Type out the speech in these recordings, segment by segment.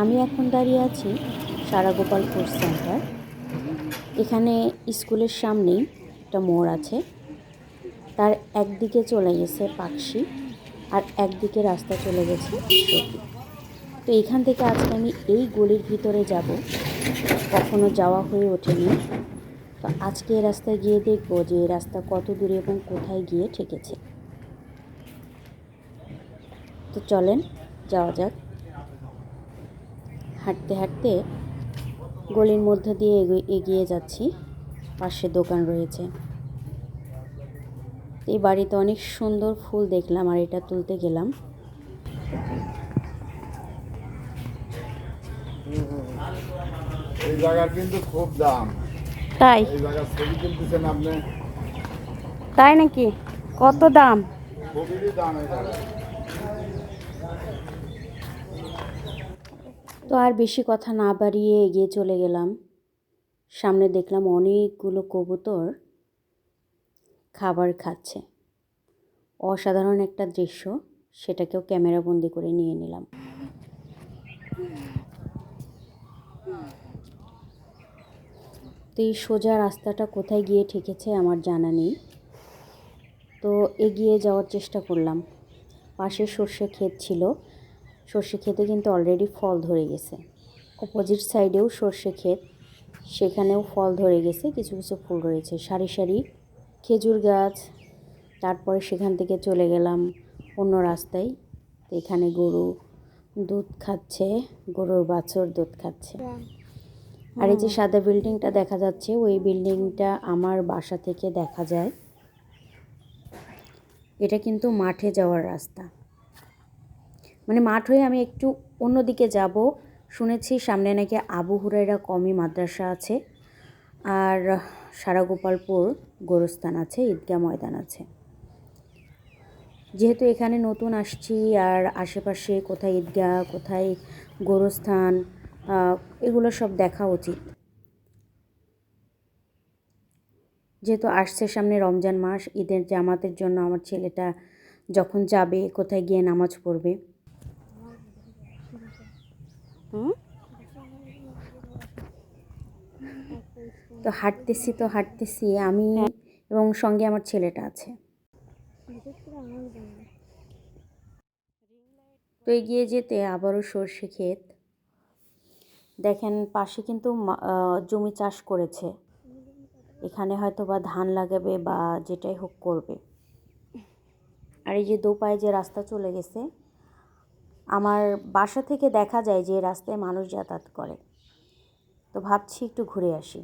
আমি এখন দাঁড়িয়ে আছি সারাগোপালপুর সেন্টার এখানে স্কুলের সামনেই একটা মোড় আছে। তার একদিকে চলে গেছে পাকশি আর একদিকে রাস্তা চলে গেছে তো এখান থেকে আজকে আমি এই গলির ভিতরে যাব। কখনো যাওয়া হয়ে ওঠেনি। তো আজকে এই রাস্তায় গিয়ে দেখব যে এই রাস্তা কত দূরে এবং কোথায় গিয়ে ঠেকেছে। তো চলেন, যাওয়া যাক। হাঁটতে হাঁটতে গলির মধ্য দিয়ে এগো- এগিয়ে যাচ্ছি। পাশে দোকান রয়েছে। এই বাড়িতে অনেক সুন্দর ফুল দেখলাম আর এটা তুলতে গেলাম। এই জায়গার কিন্তু খুব দাম। তাই? এই জায়গার ছবি তুলতেছেন আপনি? তাই নাকি? কত দাম? খুবই দাম এই জায়গার তো আর বেশি কথা না বাড়িয়ে এগিয়ে চলে গেলাম। সামনে দেখলাম অনেকগুলো কবুতর খাবার খাচ্ছে। অসাধারণ একটা দৃশ্য, সেটাকেও ক্যামেরাবন্দি করে নিয়ে নিলাম। তো এই সোজা রাস্তাটা কোথায় গিয়ে ঠেকেছে আমার জানা নেই। তো এগিয়ে যাওয়ার চেষ্টা করলাম। পাশে সর্ষে ক্ষেত ছিল সর্ষে ক্ষেতে কিন্তু অলরেডি ফল ধরে গেছে। অপোজিট সাইডেও সর্ষে ক্ষেত সেখানেও ফল ধরে গেছে কিছু কিছু ফুল রয়েছে। সারি সারি খেজুর গাছ তারপরে সেখান থেকে চলে গেলাম অন্য রাস্তায়। তো এখানে গরু দুধ খাচ্ছে গরুর বাছুর দুধ খাচ্ছে। আর এই যে সাদা বিল্ডিংটা দেখা যাচ্ছে ওই বিল্ডিংটা আমার বাসা থেকে দেখা যায়। এটা কিন্তু মাঠে যাওয়ার রাস্তা। মানে মাঠ হয়ে আমি একটু অন্যদিকে যাব। শুনেছি সামনে নাকি আবু হুরাইরা কমি মাদ্রাসা আছে আর সারাগোপালপুর গোরস্থান আছে, ঈদগাহ ময়দান আছে। যেহেতু এখানে নতুন আসছি আর আশেপাশে কোথায় ঈদগাহ, কোথায় গোরস্থান এগুলো সব দেখা উচিত। যেহেতু আসছে সামনে রমজান মাস, ঈদের জামাতের জন্য আমার ছেলেটা যখন যাবে, কোথায় গিয়ে নামাজ পড়বে? তো হাঁটতেছি তো হাঁটতেছি। আমি এবং সঙ্গে আমার ছেলেটা আছে। তো এগিয়ে যেতে আবারও সর্ষে ক্ষেত। দেখেন, পাশে কিন্তু জমি চাষ করেছে। এখানে হয়তো বা ধান লাগাবে বা যেটাই হোক করবে। আর এই যে দোপায়ে যে রাস্তা চলে গেছে আমার বাসা থেকে দেখা যায় যে রাস্তায় মানুষ যাতায়াত করে। তো ভাবছি একটু ঘুরে আসি।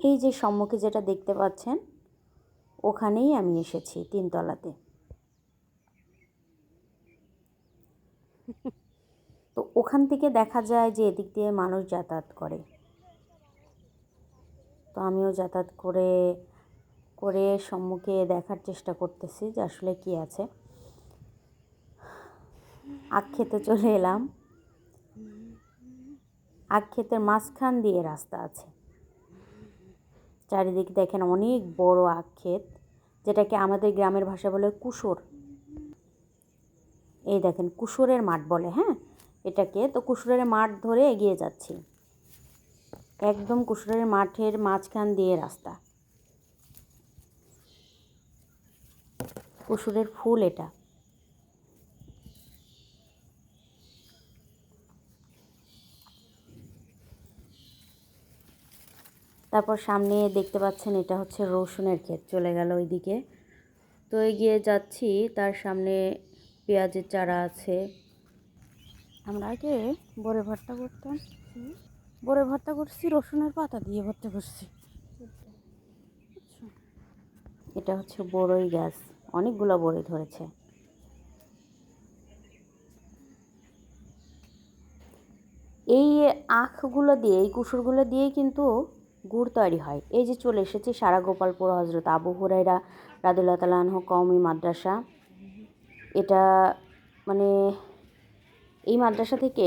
এই যে সম্মুখে যেটা দেখতে পাচ্ছেন, ওখানেই আমি এসেছি তিনতলাতে। তো ওখান থেকে দেখা যায় যে এদিক দিয়ে মানুষ যাতায়াত করে। তো আমিও যাতায়াত করে করে সম্মুখে দেখার চেষ্টা করতেছি যে আসলে কি আছে। আখ খেতে চলে এলাম। আখ ক্ষেতের মাঝখান দিয়ে রাস্তা আছে। চারিদিকে দেখেন অনেক বড় আখ ক্ষেত, যেটাকে আমাদের গ্রামের ভাষা বলে কুসুর এই দেখেন কুসুরের মাঠ বলে হ্যাঁ? এটাকে তো কুসুরের মাঠ ধরে এগিয়ে যাচ্ছি। একদম কুসুরের মাঠের মাঝখান দিয়ে রাস্তা। কুসুরের ফুল এটা। তারপর সামনে দেখতে পাচ্ছেন এটা হচ্ছে রসুনের ক্ষেত, চলে গেল ওইদিকে। তো এগিয়ে যাচ্ছি, তার সামনে পেঁয়াজের চারা আছে। আমরা আগে বড়ে ভর্তা করতাম। বড়ে ভর্তা করছি, রসুনের পাতা দিয়ে ভর্তা করছি। এটা হচ্ছে বড়ই গাছ, অনেকগুলো বড়ই ধরেছে। এই আখগুলো দিয়ে, এই কুসুরগুলো দিয়েই কিন্তু গুড় তৈরি হয়। এই যে চলে এসেছি সারা গোপালপুর হজরত আবু হুরাইরা রাদুল্লাহ তালাহ কওমি মাদ্রাসা। এটা মানে এই মাদ্রাসা থেকে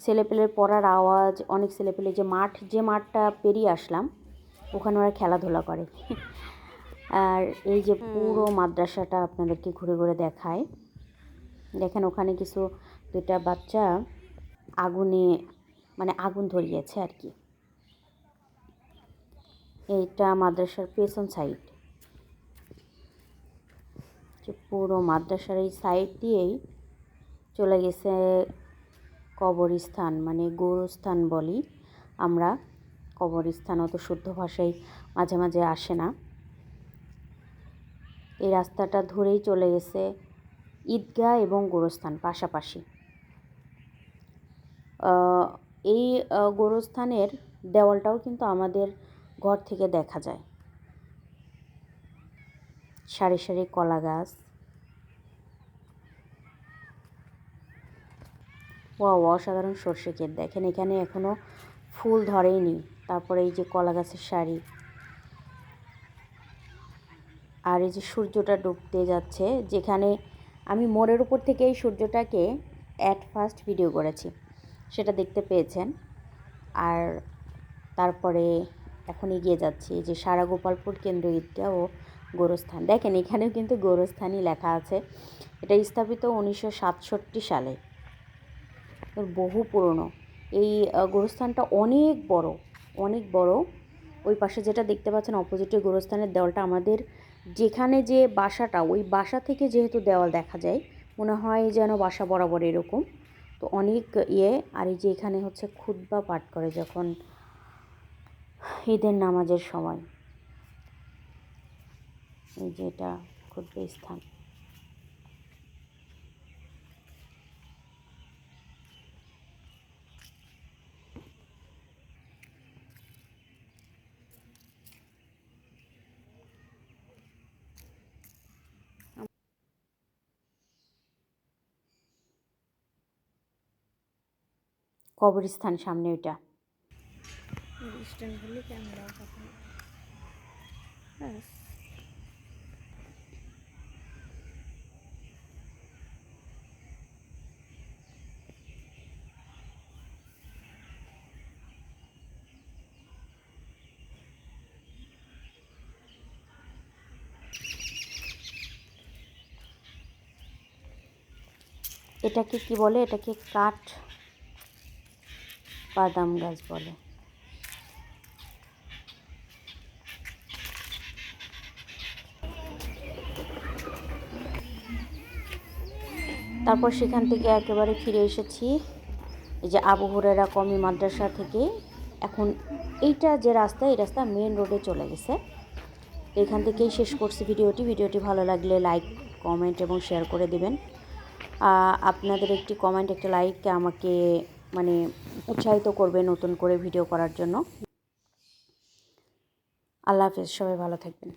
ছেলেপেলের পড়ার আওয়াজ অনেক ছেলেপেলে যে মাঠ যে মাঠটা পেরিয়ে আসলাম ওখানে ওরা খেলাধুলা করে। আর এই যে পুরো মাদ্রাসাটা আপনাদেরকে ঘুরে ঘুরে দেখায়। দেখেন ওখানে কিছু দুটা বাচ্চা আগুনে মানে আগুন ধরিয়েছে আর কি। এইটা মাদ্রাসার পেছন সাইড পুরো মাদ্রাসার এই সাইড দিয়েই চলে গেছে কবরস্থান মানে গোরস্থান বলি আমরা। কবরস্থান অত শুদ্ধ ভাষায় মাঝে মাঝে আসে না। এই রাস্তাটা ধরেই চলে গেছে ঈদগাহ এবং গোরস্থান পাশাপাশি। এই গোরস্থানের দেওয়ালটাও কিন্তু আমাদের ঘর থেকে দেখা যায়। সারি সারি কলা গাছ। ও অসাধারণ সর্ষে ক্ষেত। দেখেন, এখানে এখনও ফুল ধরেইনি। তারপরে এই যে কলা গাছের শাড়ি আর এই যে সূর্যটা ডুবতে যাচ্ছে, যেখানে আমি মোড়ের উপর থেকে এই সূর্যটাকে অ্যাট ফার্স্ট ভিডিও করেছি। সেটা দেখতে পেয়েছেন। আর তারপরে এখন এগিয়ে যাচ্ছি যে সারা গোপালপুর কেন্দ্র ঈদগাহ ও গোরস্থান। দেখেন এখানেও কিন্তু গোরস্থানই লেখা আছে। এটা স্থাপিত উনিশশো সাতষট্টি সালে। বহু পুরনো। এই গোরস্থানটা অনেক বড় অনেক বড়। ওই পাশে যেটা দেখতে পাচ্ছেন অপোজিটে গোরস্থানের দেওয়ালটা আমাদের যেখানে যে বাসাটা, ওই বাসা থেকে যেহেতু দেওয়াল দেখা যায়, মনে হয় যেন বাসা বরাবর এরকম। তো অনেক ইয়ে আর এই যে এখানে হচ্ছে খুদ্া পাঠ করে যখন ঈদের নামাজের সময়। এই যে এটা খুদ্ স্থান। কবরস্থান সামনে ওইটা। এটাকে কি বলে? এটাকে কাঠ বাদাম গাছ বলে। তারপর সেখান থেকে একেবারে ফিরে এসেছি। এই যে আবু হুরেরা কমি মাদ্রাসা থেকে। এখন এইটা যে রাস্তা, এই রাস্তা মেন রোডে চলে গেছে। এখান থেকেই শেষ করছি ভিডিওটি। ভিডিওটি ভালো লাগলে লাইক কমেন্ট এবং শেয়ার করে দেবেন। আপনাদের একটি কমেন্ট একটা লাইক আমাকে মানে উৎসাহিত করবে নতুন করে ভিডিও করার জন্য। আল্লাহ হাফেজ সবাই ভালো থাকবেন।